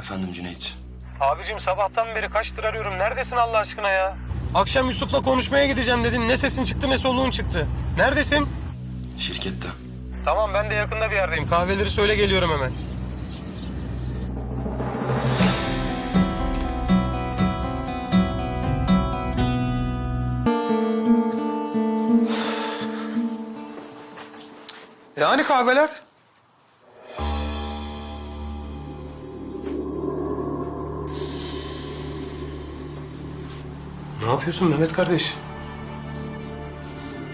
Efendim Cüneyt. Abicim sabahtan beri kaçtır arıyorum. Neredesin Allah aşkına ya? Akşam Yusuf'la konuşmaya gideceğim dedin. Ne sesin çıktı ne soluğun çıktı. Neredesin? Şirkette. Tamam ben de yakında bir yerdeyim. Kahveleri söyle geliyorum hemen. Yani E, kahveler? Ne yapıyorsun Mehmet kardeş?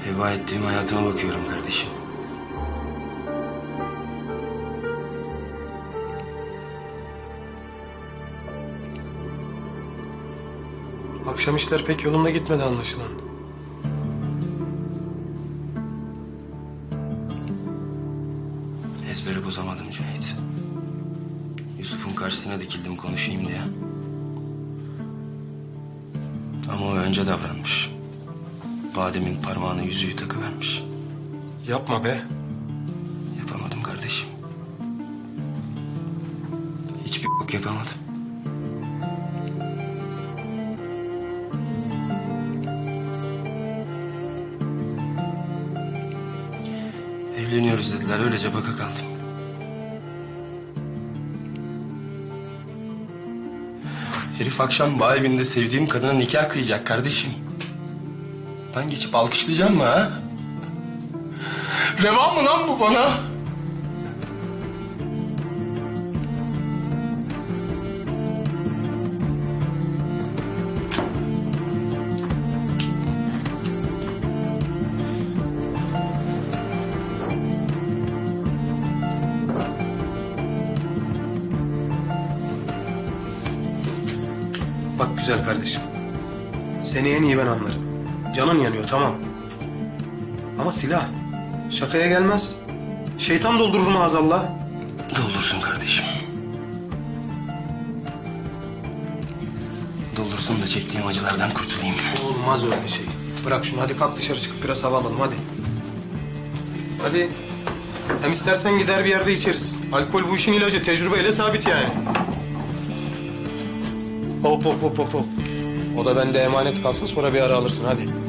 Heba ettiğim hayatıma bakıyorum kardeşim. Akşam işler pek yolunda gitmedi anlaşılan. Bozamadım Cüneyt. Yusuf'un karşısına dikildim konuşayım diye. Ama o önce davranmış. Badem'in parmağına yüzüğü takıvermiş. Yapma be. Yapamadım kardeşim. Hiçbir bok yapamadım. Evleniyoruz dediler. Öylece baka kaldım. Herif akşam bağ evinde sevdiğim kadına nikah kıyacak kardeşim. Ben geçip alkışlayacağım mı ha? Reva mı lan bu bana? Bak güzel kardeşim. Seni en iyi ben anlarım. Canın yanıyor tamam. Ama silah. Şakaya gelmez. Şeytan doldurur maazallah. Doldursun kardeşim. Doldursun da çektiğim acılardan kurtulayım. Olmaz öyle şey. Bırak şunu hadi kalk dışarı çıkıp biraz hava alalım hadi. Hadi. Hem istersen gider bir yerde içeriz. Alkol bu işin ilacı. Tecrübeyle sabit yani. Hop hop hop hop hop. O da bende emanet kalsın sonra bir ara alırsın hadi.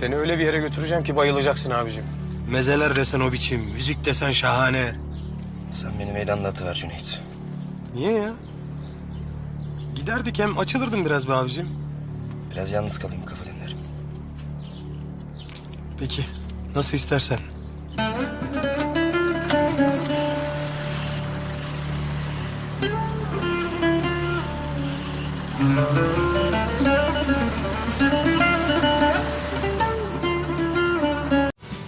Seni öyle bir yere götüreceğim ki bayılacaksın abicim. Mezeler desen o biçim, müzik desen şahane. Sen beni meydanda atıver Cüneyt. Niye ya? Giderdik hem açılırdın biraz be abicim. Biraz yalnız kalayım kafa dinlerim. Peki, nasıl istersen.